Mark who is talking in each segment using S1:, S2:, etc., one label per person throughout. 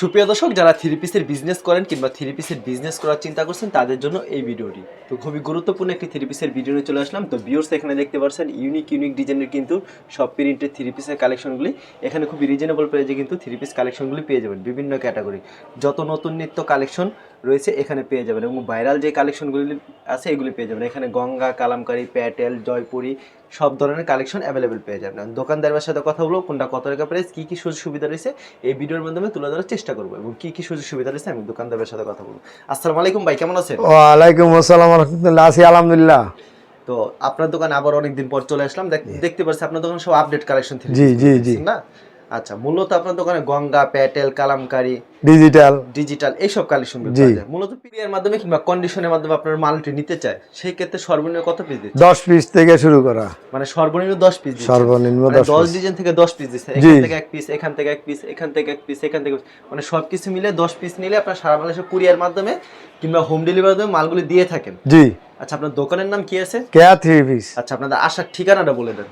S1: সুপ্রিয় দর্শক, যারা থ্রি পিসের বিজনেস করেন কিংবা থ্রি পিসের বিজনেস করার চিন্তা করছেন, তাদের জন্য এই ভিডিওটি। তো খুবই গুরুত্বপূর্ণ একটি থ্রি পিসের ভিডিও নিয়ে চলে আসলাম। তো ভিউর্স এখানে দেখতে পাচ্ছেন ইউনিক ইউনিক ডিজাইনের কিন্তু সব প্রিন্টের থ্রি পিসের কালেকশনগুলি এখানে খুবই রিজনেবল প্রাইজে কিন্তু থ্রি পিস কালেকশনগুলি পেয়ে যাবেন বিভিন্ন ক্যাটাগরি যত নতুন নিত্য কালেকশন রয়েছে এখানে পেয়ে যাবেন। এবং ভাইরাল যে কালেকশনগুলি আছে এগুলি পেয়ে যাবেন। এখানে গঙ্গা কালামকারী প্যাটেল জয়পুরি সব ধরনের কালেকশন অ্যাভেলেবেল পেয়ে যাবেন। দোকানদারের সাথে কথা বলব কোনটা কত টাকা প্রাইস কী কী সুযোগ সুবিধা রয়েছে এই ভিডিওর মাধ্যমে তুলে ধরার চেষ্টা করব এবং কী কী সুযোগ সুবিধা রয়েছে আমি দোকানদারের সাথে কথা বলব। আসসালামু আলাইকুম ভাই কেমন আছেন?
S2: ওয়ালাইকুম আসসালাম রহমতুল্লাহ আছি আলহামদুলিল্লাহ।
S1: তো আপনার দোকান আবার অনেকদিন পর চলে আসলাম। দেখ- দেখতে পাচ্ছি আপনার দোকানে সব আপডেট কালেকশন
S2: জি, জি, জি।
S1: না? আচ্ছা মূলত আপনার দোকানে গঙ্গা প্যাটেল কালামকারী
S2: ডিজিটাল
S1: ডিজিটাল এইসব কালেকশন
S2: জি।
S1: মূলত পিডিয়ার মাধ্যমে কিংবা কন্ডিশনের মাধ্যমে আপনার মালটি নিতে চায় সেই ক্ষেত্রে সর্বনিম্ন কত পিস দিচ্ছে?
S2: দশ পিস থেকে শুরু করা।
S1: মানে সর্বনিম্ন দশ পিস
S2: সর্বনিম্ন
S1: মানে
S2: দশ
S1: দশ
S2: পিস
S1: ডিজাইন থেকে দশ পিস দিচ্ছে। এখান থেকে এক পিস এখান থেকে এক পিস এখান থেকে এক পিস এখান থেকে মানে সবকিছু মিলে দশ পিস নিলে আপনার সারা বাংলাদেশে কুরিয়ার মাধ্যমে কিংবা হোম ডেলিভারির মাধ্যমে মালগুলি দিয়ে থাকেন।
S2: জি।
S1: আচ্ছা আপনার দোকানের নাম কি আছে?
S2: কেয়া থ্রি পিস
S1: আচ্ছা আপনাদের আসার ঠিকানাটা বলে দেন।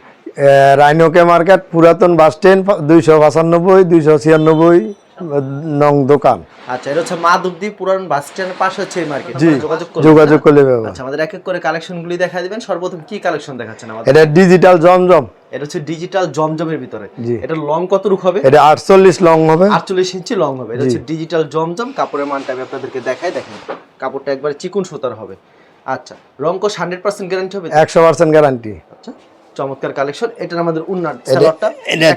S2: রাইনোকে মার্কেট পুরাতন বাস স্ট্যান্ড দুইশো পঁচানব্বই দুইশো ছিয়ানব্বই নং দোকান।
S1: আচ্ছা এটা হচ্ছে মাধবদী পুরান বাস স্ট্যান্ডের পাশে হচ্ছে এই মার্কেট যোগাযোগ করবেন
S2: যোগাযোগ করলে
S1: আচ্ছা আমাদের এক এক করে কালেকশনগুলি দেখা দিবেন। সর্বপ্রথম কি কালেকশন দেখাচ্ছেন আমাদের?
S2: এটা ডিজিটাল জমজম।
S1: এটা হচ্ছে ডিজিটাল জমজমের ভিতরে। এটা লং কত রুখ হবে?
S2: এটা আটচল্লিশ লং হবে।
S1: আটচল্লিশ ইঞ্চি লং হবে। এটা হচ্ছে ডিজিটাল জমজম। কাপড়ের মানটা আমি আপনাদেরকে দেখাই দেখেন। কাপড়টা একবার চিকুন সুতার হবে। আচ্ছা রং কোশ হান্ড্রেড পার্সেন্ট গ্যারান্টি হবে তো?
S2: একশো পার্সেন্ট গ্যারান্টি
S1: চমৎকার কালেকশন। এটা আমাদের উন্নার
S2: এটা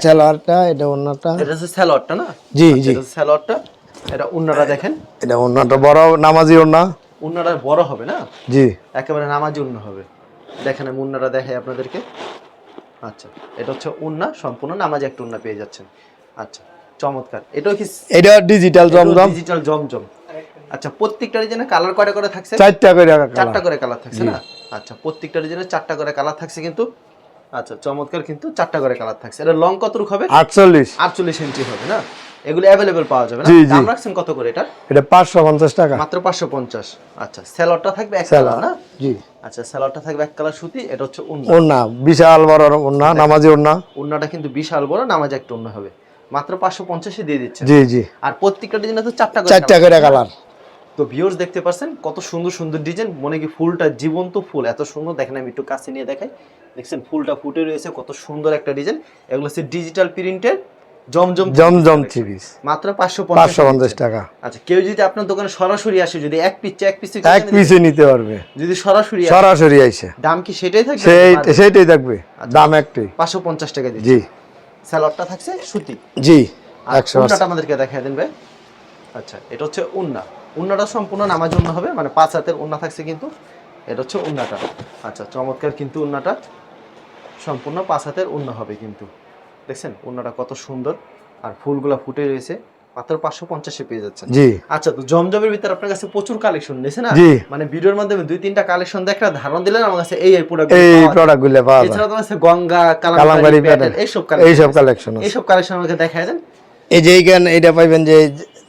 S2: এটা অন্যটা
S1: এটা হচ্ছে না?
S2: জি জি।
S1: এটা এটা উন্নাটা দেখেন।
S2: এটা বড় নামাজি
S1: উন্নাটা বড় হবে না?
S2: জি।
S1: একেবারে নামাজি উন্না হবে। দেখেন আমি উন্নাটা দেখাই আপনাদেরকে। আচ্ছা এটা হচ্ছে উন্না সম্পূর্ণ নামাজি একটা উন্না পেয়ে যাচ্ছেন। আচ্ছা চমৎকার। এটাও কি
S2: এটা ডিজিটাল জমজম।
S1: ডিজিটাল জমজম। আচ্ছা প্রত্যেকটা ডিজাইনে কালার কয়টা করে থাকছে?
S2: চারটা করে
S1: চারটা করে কালার থাকছে না? আচ্ছা প্রত্যেকটা ডিজাইনে চারটা করে কালার থাকছে কিন্তু আচ্ছা চমৎকার কিন্তু চারটা করে কালার থাকছে। এটা লং হবে?
S2: আটচল্লিশ।
S1: আটচল্লিশ ইঞ্চি হবে না? এগুলো পাওয়া যাবে না। দাম রাখছেন কত করে এটা
S2: এটা পাঁচশো পঞ্চাশ টাকা।
S1: মাত্র পাঁচশো পঞ্চাশ। আচ্ছা স্যালোয়ারটা থাকবে এক কালার না?
S2: জি।
S1: আচ্ছা থাকবে এক কালার সুতি এটা হচ্ছে উন্না।
S2: ওন্না বিশাল বড় ওন্না নামাজি ওন্না
S1: কিন্তু বিশাল বড় নামাজ একটা উন্না হবে। মাত্র পাঁচশো পঞ্চাশে দিয়ে দিচ্ছে
S2: জি জি।
S1: আর প্রত্যেকটা ডিজাইনে তো চারটা করে
S2: চারটা করে কালার
S1: তো ভিউয়ার্স দেখতে পাচ্ছেন কত সুন্দর সুন্দর ডিজাইন মনে কি ফুলটা জীবন্ত ফুল এত সুন্দর। দেখেন আমি একটু কাছে নিয়ে দেখাই। দেখছেন ফুলটা ফুটে রয়েছে কত সুন্দর একটা ডিজাইন এগুলো হচ্ছে ডিজিটাল প্রিন্টের জমজম
S2: জমজম পিস
S1: মাত্র পাঁচশো
S2: পাঁচশো পঞ্চাশ টাকা।
S1: আচ্ছা কেউ যদি আপনার দোকানে সরাসরি আসে যদি এক পিস এক পিস
S2: এক পিসে নিতে পারবে।
S1: যদি সরাসরি আসে,
S2: সরাসরি আইসে।
S1: দাম কি সেটাই থাকবে?
S2: সেই সেইটাই থাকবে। দাম একটাই।
S1: পাঁচশো পঞ্চাশ টাকা দিচ্ছি।
S2: জি।
S1: স্যালাডটা থাকছে সুতি।
S2: জি
S1: আর
S2: একশো
S1: উন্নাটা আমাদেরকে দেখাই দেন ভাই। আচ্ছা এটা হচ্ছে উন্না। উন্নাটা সম্পূর্ণ নামাজ উন্না হবে মানে পাঁচ হাতের উন্না থাকছে কিন্তু এটা হচ্ছে উন্নাটা। আচ্ছা চমৎকার কিন্তু উন্নাটা। সম্পূর্ণ পাঁচ হাতের উন্না হবে কিন্তু। দেখছেন উন্নাটা কত সুন্দর। আর ফুলগুলা ফুটে রয়েছে। মাত্র পাঁচশো পঞ্চাশে পেয়ে যাচ্ছেন।
S2: জি।
S1: আচ্ছা তো জমজমের ভিতরে আপনার কাছে প্রচুর কালেকশন নিয়েছে না? মানে ভিডিওর মাধ্যমে দুই তিনটা কালেকশন দেখলে ধারণা দিলেন আমার কাছে এই এই প্রোডাক্ট
S2: এই প্রোডাক্টগুলো পাওয়া
S1: এছাড়া তোমার কাছে গঙ্গা
S2: প্যাটেল
S1: এইসব কালেকশন
S2: কালেকশন
S1: এইসব কালেকশন আমাকে দেখায় দেন।
S2: এই যে এইখানে এটা পাইবেন যে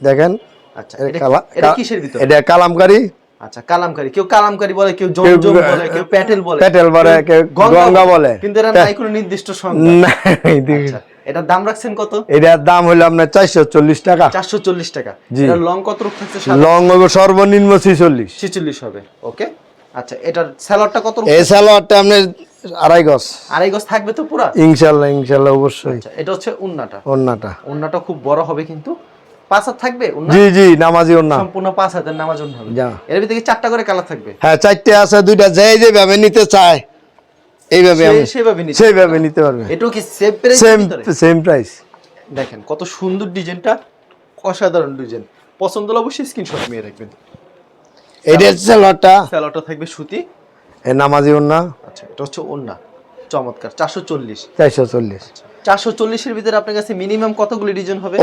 S2: দেখেন
S1: আচ্ছা
S2: এটা
S1: এটা
S2: কালা-
S1: এটা
S2: কা-
S1: কিসের ভিতর?
S2: এটা কালামকারী।
S1: আচ্ছা কালামকারী। কেউ কালামকারী বলে কেউ জমজম বলে কেউ প্যাটেল বলে।
S2: প্যাটেল বলে কেউ গঙ্গা বলে।
S1: কিন্তু এর নাই কোনো নির্দিষ্ট সংখ্যা।
S2: না, এই-
S1: আচ্ছা এটার দাম রাখছেন কত?
S2: এটার দাম হলো আপনার চারশো চল্লিশ টাকা।
S1: চারশো চল্লিশ টাকা। এটার লং কত রূপ
S2: লং হবে সর্বনিম্ন ছিচল্লিশ।
S1: ছিচল্লিশ হবে ওকে? আচ্ছা এটার স্যালাডটা কত
S2: এই আপনার আড়াই গজ।
S1: আড়াই গজ থাকবে তো পুরা?
S2: ইনশাল্লাহ ইনশাল্লাহ অবশ্যই।
S1: আচ্ছা এটা হচ্ছে উন্নাটা।
S2: ওন্নাটা
S1: উন্নাটা খুব বড় হবে কিন্তু। পাঁচ হাত থাকবে
S2: জি জি নামাজি ওন্না
S1: সম্পূর্ণ পাঁচ হাতের নামাজ উন্না হবে। এর ভিতরে চারটা করে কালার থাকবে?
S2: হ্যাঁ চারটে আছে দুইটা যেই যেভাবে নিতে চায় এইভাবে আমি
S1: সে- সেভাবে নিতে
S2: সেইভাবে নিতে পারবে।
S1: এটাও কি same price
S2: same same price
S1: দেখেন কত সুন্দর ডিজাইনটা অসাধারণ ডিজাইন। পছন্দ হলে অবশ্যই স্ক্রিনশট নিয়ে রাখবেন।
S2: এটা সালোয়ারটা
S1: স্যালোটা থাকবে সুতি।
S2: এই নামাজি ওন্না
S1: আচ্ছা এটা হচ্ছে ওন্না চমৎকার চারশো চল্লিশ।
S2: চারশো চল্লিশ।
S1: চারশো চল্লিশের ভিতরে আপনার কাছে মিনিমাম কতগুলি ডিজাইন হবে?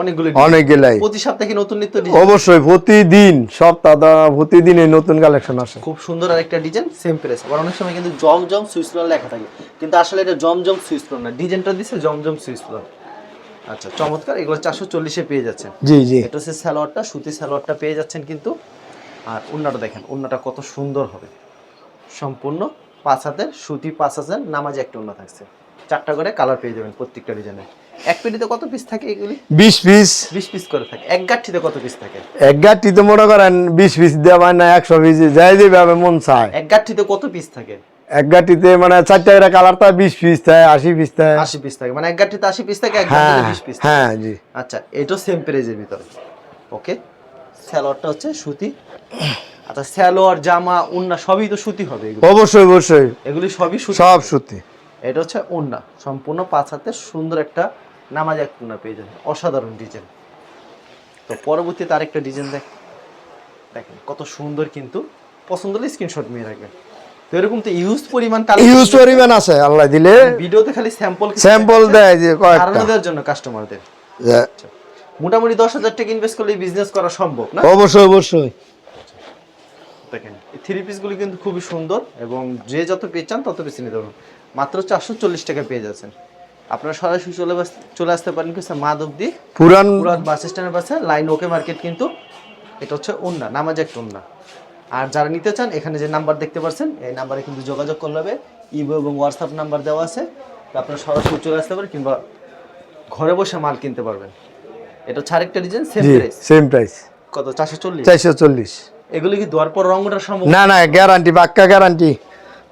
S2: অনেকগুলো অনেকগুলাই।
S1: প্রতি সপ্তাহে নতুন নিত্য ডিজাইন
S2: অবশ্যই প্রতিদিন সপ্তাহ প্রতিদিন এই নতুন কালেকশন আসে।
S1: খুব সুন্দর ডিজাইন সেম প্রেস আবার অনেক সময় কিন্তু জম জম সুইসলন লেখা থাকে। কিন্তু আসলে এটা জম জম সুইসলন না। ডিজাইনটা দিছে জম জম সুইসলন আচ্ছা চমৎকার। এগুলো চারশো চল্লিশে পেয়ে যাচ্ছেন।
S2: জি জি।
S1: এটা হচ্ছে স্যালোয়ারটা সুতি স্যালোয়ারটা পেয়ে যাচ্ছেন কিন্তু। আর উন্নাটা দেখেন উন্নাটা কত সুন্দর হবে। সম্পূর্ণ পাঁচ হাতের সুতি পাঁচ হাজার নামাজে একটা উন্না থাকছে। চারটা করে কালার পেয়ে যাবেন প্রত্যেকটা ডিজাইনে এক পেটিতে কত পিস থাকে এগুলি?
S2: বিশ পিস
S1: বিশ পিস করে থাকে। এক গাঠিতে কত পিস থাকে?
S2: এক গাঁটিতে মনে করেন বিশ পিস দেওয়া না একশো পিস যাই যেভাবে মন চায়।
S1: এক গাঠিতে কত পিস থাকে?
S2: এক গাঁটিতে মানে চারটা করে কালার তা বিশ পিস থাকে আশি পিস থাকে
S1: আশি পিস থাকে। মানে এক গাঠিতে আশি পিস থাকে এক গাঠিতে বিশ পিস
S2: হ্যাঁ জি।
S1: আচ্ছা এটাও সেম প্রাইজের ভিতরে। ওকে স্যালোয়ারটা হচ্ছে সুতি। আচ্ছা স্যালোয়ার জামা উন্না সবই তো সুতি হবে
S2: অবশ্যই অবশ্যই।
S1: এগুলি সবই সুতি?
S2: সব সত্যি
S1: এটা হচ্ছে ওন্না সম্পূর্ণ পাঁচ হাতে সুন্দর একটা নামাজ এক কোনা পেয়ে যাবেন। অসাধারণ ডিজাইন। তো পরবর্তীতে আরেকটা ডিজাইন দেখ দেখেন কত সুন্দর কিন্তু। পছন্দ হলে স্ক্রিনশট নিয়ে রাখবেন। তো এরকম তো ইউজ পরিমাণ
S2: ইউজ পরিমাণ আছে আল্লাহ দিলে।
S1: ভিডিওতে খালি স্যাম্পল
S2: স্যাম্পল দেয় যে কয়েকটা।
S1: দেওয়ার জন্য কাস্টমারদের মোটামুটি দশ হাজার টাকা ইনভেস্ট করলে বিজনেস করা সম্ভব না?
S2: অবশ্যই অবশ্যই।
S1: দেখেন। এই থ্রি পিসগুলি কিন্তু খুবই সুন্দর এবং যে যত পেয়ে চান তত বেশি নিতে পারবেন। মাত্র চারশো চল্লিশ টাকা পেয়ে যাচ্ছেন। আপনারা সরাসরি চলে চলে আসতে পারেন কি মাধব দিয়ে
S2: পুরান
S1: পুরান বাস স্ট্যান্ডের পাশে লাইন ওকে মার্কেট কিন্তু এটা হচ্ছে ওন্না নামাজ একটা ওন্না আর যারা নিতে চান এখানে যে নাম্বার দেখতে পাচ্ছেন এই নাম্বারে কিন্তু যোগাযোগ করলে হবে। ইবো এবং হোয়াটসঅ্যাপ নাম্বার দেওয়া আছে। তো আপনারা সরাসরি চলে আসতে পারেন কিংবা ঘরে বসে মাল কিনতে পারবেন। এটা হচ্ছে আরেকটা design same price
S2: same price
S1: কত? চারশো চল্লিশ?
S2: চারশো চল্লিশ।
S1: এগুলি কি দেওয়ার পর রং ওঠার সম্ভব?
S2: না না গ্যারান্টি পাক্কা গ্যারান্টি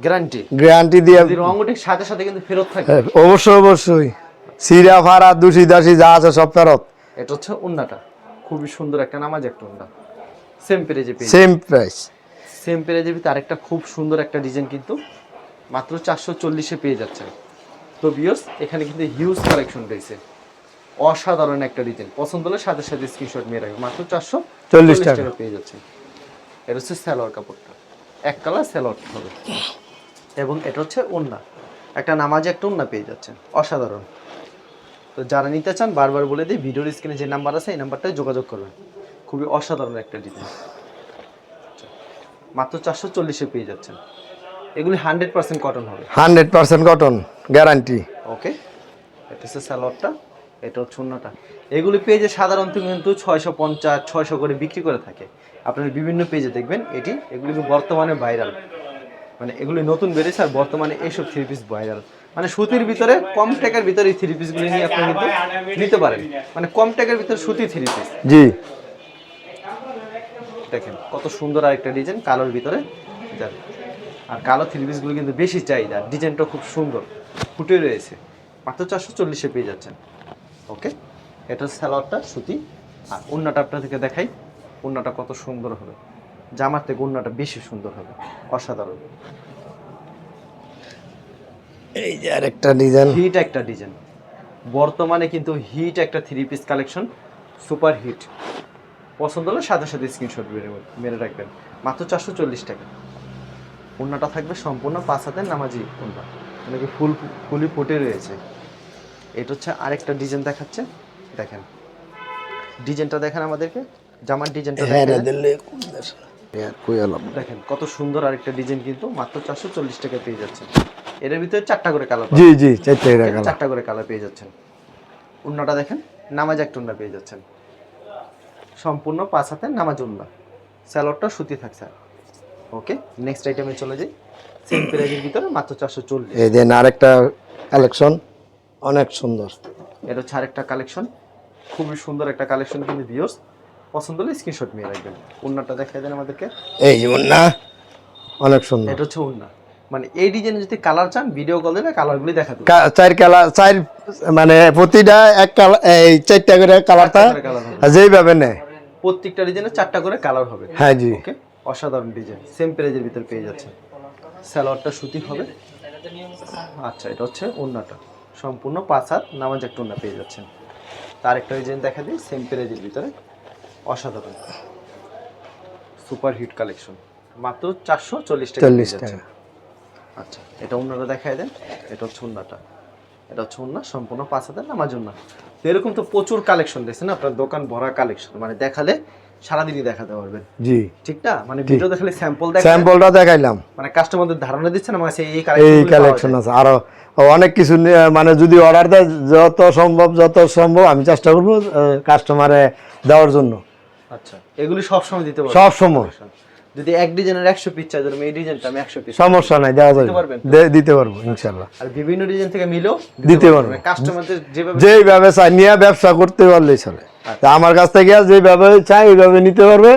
S1: গ্যারান্টি
S2: গ্যারান্টি দিয়ে
S1: যদি রং ওঠে সাথে সাথে কিন্তু ফেরত থাকে
S2: হ্যাঁ, অবশ্যই অবশ্যই। সিরা ফারা দুশি দাসি যা আছে সব ফেরত।
S1: এটা হচ্ছে উন্নাটা খুবই সুন্দর একটা নামাজ একটা উন্না সেম পেয়ে
S2: সেম প্রাইস
S1: সেম পেরেজের তার একটা খুব সুন্দর একটা ডিজাইন কিন্তু মাত্র চারশো চল্লিশে পেয়ে যাচ্ছে। তো বিয়স এখানে কিন্তু হিউজ কালেকশন রয়েছে। অসাধারণ একটা ডিজাইন পছন্দ হলে সাথে সাথে স্ক্রিনশট নিয়ে রাখবে মাত্র চারশো
S2: 40 টাকা।
S1: পেয়ে যাচ্ছেন এটা হচ্ছে স্যালোয়ার কাপড়টা। এক কালার স্যালোয়ার হবে। এবং এটা হচ্ছে ওন্না। একটা নামাজে একটা ওন্না পেয়ে যাচ্ছেন। অসাধারণ। তো যারা নিতে চান বারবার বলে দিই ভিডিওর স্ক্রিনে যে নাম্বার আছে এই নাম্বারটায় যোগাযোগ করবেন। খুবই অসাধারণ একটা ডিজাইন। মাত্র চারশো চল্লিশে পেয়ে যাচ্ছেন। এগুলি হান্ড্রেড পার্সেন্ট কটন হবে।
S2: Hundred percent cotton guarantee
S1: okay. এটা হচ্ছে স্যালোয়ারটা। এটা হচ্ছে অন্যটা। এগুলি পেজে সাধারণত কিন্তু ছয়শো পঞ্চাশ ছয়শো করে বিক্রি করে থাকে। আপনার বিভিন্ন পেজে দেখবেন এটি এগুলি বর্তমানে ভাইরাল মানে এগুলি নতুন বেড়েছে আর বর্তমানে এইসব থ্রি পিস ভাইরাল মানে সুতির ভিতরে কম টাকার ভিতরে এই থ্রি পিসগুলি নিয়ে আপনি কিন্তু নিতে পারেন। মানে কম টাকার ভিতরে সুতি থ্রি পিস
S2: জি।
S1: দেখেন কত সুন্দর আরেকটা ডিজাইন কালোর ভিতরে। আর কালো থ্রি পিসগুলো কিন্তু বেশি চাহিদা। ডিজাইনটা খুব সুন্দর। ফুটে রয়েছে। মাত্র চারশো চল্লিশে পেয়ে যাচ্ছেন। ওকে? এটা স্যালোয়ারটা সুতি। আর উন্নাটা আপনাদেরকে দেখাই। উন্নাটা কত সুন্দর হবে। জামার থেকে উন্নাটা বেশি সুন্দর হবে। অসাধারণ।
S2: এই যে আরেকটা ডিজাইন।
S1: হিট একটা ডিজাইন। বর্তমানে কিন্তু হিট একটা three piece collection. Super hit. পছন্দ হলে সাথে সাথে স্ক্রিনশট মেরে মেরে রাখবেন। মাত্র চারশো চল্লিশ টাকা। ওড়নাটা থাকবে সম্পূর্ণ পাঁচ হাতের নামাজি ওড়না মানে ফুল ফুলি ফুটে রয়েছে। এটা হচ্ছে আরেকটা ডিজাইন দেখাচ্ছে। দেখেন। ডিজাইনটা দেখেন আমাদেরকে। জামার ডিজাইনটা
S2: হ্যাঁ
S1: দেখেন।
S2: আলাম।
S1: দেখেন কত সুন্দর আরেকটা ডিজাইন কিন্তু মাত্র চারশো চল্লিশ টাকা পেয়ে যাচ্ছেন। এর ভিতরে চারটা করে কালার
S2: জি জি চারটে
S1: করে কালার। পেয়ে যাচ্ছেন। উন্নাটা দেখেন নামাজ একটা উন্না পেয়ে যাচ্ছেন। সম্পূর্ণ পাঁচ হাতের নামাজ উন্না। স্যালোডটা সুতি থাকছে। ওকে নেক্সট আইটেমে চলে যাই। সেম প্রাইজের ভিতরে মাত্র চারশো চল্লিশ।
S2: এই দেন আরেকটা কালেকশন অনেক সুন্দর।
S1: এটা হচ্ছে আরেকটা কালেকশন খুবই সুন্দর একটা কালেকশন কিন্তু ভিউস পছন্দ হলে স্ক্রিনশট নিয়ে রাখবেন। উন্নাটা দেখাই দেন আমাদেরকে।
S2: এই না অনেক সুন্দর।
S1: এটা হচ্ছে উন্না। মানে এই ডিজাইনে যদি কালার চান ভিডিও কল দিলে কালারগুলি দেখা
S2: চার কালার চার মানে প্রতিটা এক কালার এই চারটা করে কালারটা। যেইভাবে নেয়
S1: প্রত্যেকটা ডিজাইনে চারটা করে কালার হবে।
S2: হ্যাঁ জি।
S1: ওকে অসাধারণ ডিজাইন সেম প্রাইজের ভিতর পেয়ে যাচ্ছে স্যালোয়ারটা সুতি হবে। আচ্ছা এটা হচ্ছে ওন্নাটা সম্পূর্ণ পাঁচ হাত নামাজ একটা ওন্না পেয়ে যাচ্ছেন। তার একটা ডিজাইন দেখা দিই সেম প্রাইজের ভিতরে অসাধারণ। সুপার হিট কালেকশন মাত্র চারশো চল্লিশ টাকা
S2: চল্লিশ
S1: পেয়ে
S2: টাকা।
S1: আচ্ছা এটা ওন্নাটা দেখায় দেন এটা হচ্ছে ওন্নাটা এটা হচ্ছে ওন্না সম্পূর্ণ পাঁচ হাতের নামাজ তো এরকম তো প্রচুর কালেকশন দেখছেন আপনার দোকান ভরা কালেকশন মানে দেখালে সারাদিনই দেখাতে পারবেন।
S2: জি।
S1: ঠিক না? মানে ভিডিও দেখালে স্যাম্পল দেখ
S2: স্যাম্পলটা দেখাইলাম।
S1: মানে কাস্টমারদের ধারণা দিচ্ছেন আমার কাছে এই
S2: এই
S1: কালেকশন
S2: কালেকশন আছে। আরও অনেক কিছু মানে যদি অর্ডার দেয় যত সম্ভব যত সম্ভব আমি চেষ্টা করব কাস্টমারে দেওয়ার জন্য।
S1: আচ্ছা। এগুলি সব সময় দিতে পারবেন?
S2: সব সময়
S1: যদি এক ডিজাইনের একশো পিস চাই ধরুন এই ডিজাইনটা আমি একশো পিস
S2: সমস্যা নাই দেওয়া যাবে।
S1: দিতে
S2: পারব ইনশাল্লাহ।
S1: আর বিভিন্ন ডিজাইন থেকে মিলেও
S2: দিতে পারব।
S1: কাস্টমারদের যেভাবে
S2: যেইভাবে চাই নিয়ে ব্যবসা করতে পারলেই চলে। আমার কাছ থেকে যেভাবে চাই ওইভাবে নিতে পারবে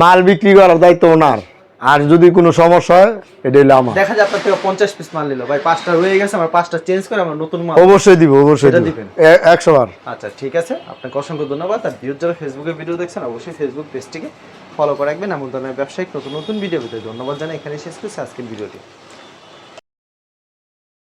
S2: মাল বিক্রি করার দায়িত্ব ওনার। আর যদি কোনো সমস্যা হয় এটা হলো আমার।
S1: দেখা যায় আপনার থেকে পঞ্চাশ পিস মাল নিল। ভাই পাঁচটা রয়ে গেছে আমার পাঁচটা চেঞ্জ করে আমার নতুন মাল
S2: অবশ্যই দিব অবশ্যই
S1: এটা দিবেন?
S2: একশো বার।
S1: আচ্ছা ঠিক আছে। আপনাকে অসংখ্য ধন্যবাদ। আর ভিউর যারা ফেসবুকে ভিডিও দেখছেন অবশ্যই ফেসবুক পেজটিকে ফলো করে রাখবেন। এমন ধরনের ব্যবসায়িক নতুন নতুন ভিডিও পেতে ধন্যবাদ জানাই। এখানে শেষ করছি আজকের ভিডিওটি